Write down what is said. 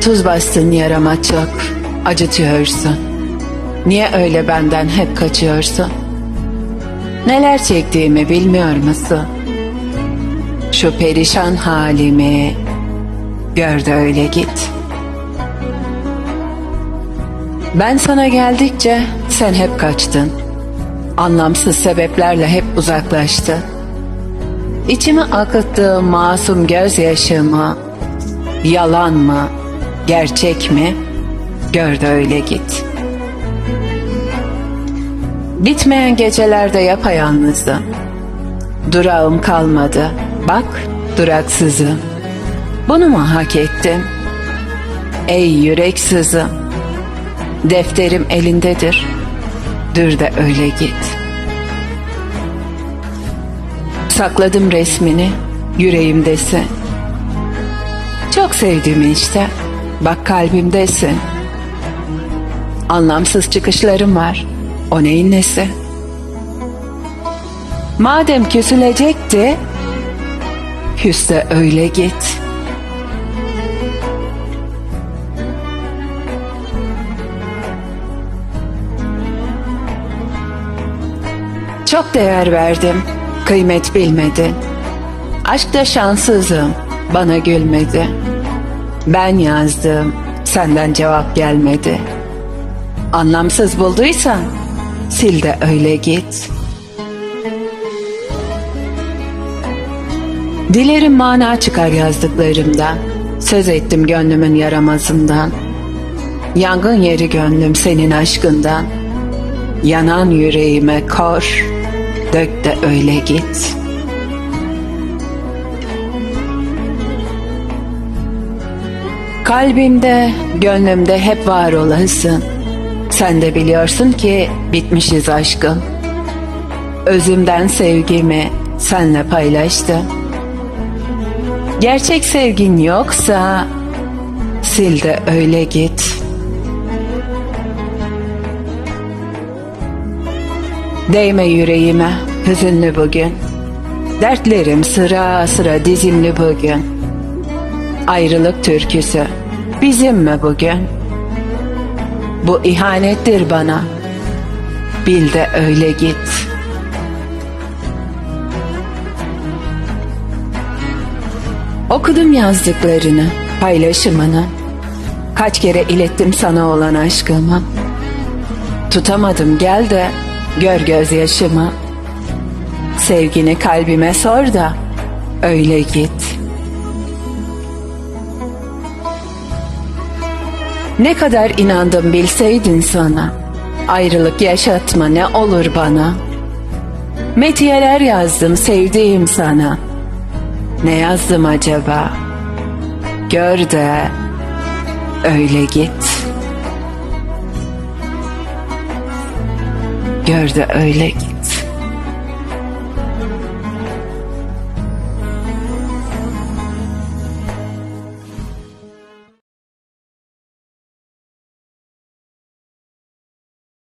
Tuz bastın yarama çok, acıtıyorsun. Niye öyle benden hep kaçıyorsun? Neler çektiğimi bilmiyor musun? Şu perişan halimi gör de öyle git. Ben sana geldikçe sen hep kaçtın. Anlamsız sebeplerle hep uzaklaştın. İçime akıttığım masum gözyaşımı Yalan mı, gerçek mi? Gör de öyle git. Bitmeyen gecelerde yapayalnızdım. Durağım kalmadı. Bak, duraksızım. Bunu mu hak ettim? Ey yüreksizim. Defterim elindedir. Dur da öyle git. Sakladım resmini, yüreğimdesin. Çok sevdim işte. Bak kalbimdesin. Anlamsız çıkışlarım var. O neyin nesi? Madem küsülecekti, küs de öyle git. Çok değer verdim, kıymet bilmedin. Aşkta şanssızım, bana gülmedi. Ben yazdım, senden cevap gelmedi. Anlamsız bulduysan, sil de öyle git. Dilerim mana çıkar yazdıklarımdan. Söz ettim gönlümün yaramazından. Yangın yeri gönlüm senin aşkından. Yanan yüreğime kor, dök de öyle git.'' Kalbimde, gönlümde hep var olasın. Sen de biliyorsun ki bitmişiz aşkım. Özümden sevgimi senle paylaştım. Gerçek sevgin yoksa sil de öyle git. Değme yüreğime hüzünlü bugün. Dertlerim sıra sıra dizimli bugün. Ayrılık türküsü bizim mi bugün? Bu ihanettir bana. Bil de öyle git. Okudum yazdıklarını, paylaşımını. Kaç kere ilettim sana olan aşkımı. Tutamadım gel de gör gözyaşımı. Sevgini kalbime sor da öyle git.'' Ne kadar inandım bilseydin sana. Ayrılık yaşatma ne olur bana. Metiyeler yazdım sevdiğim sana. Ne yazdım acaba? Gör de öyle git. Gör de öyle git.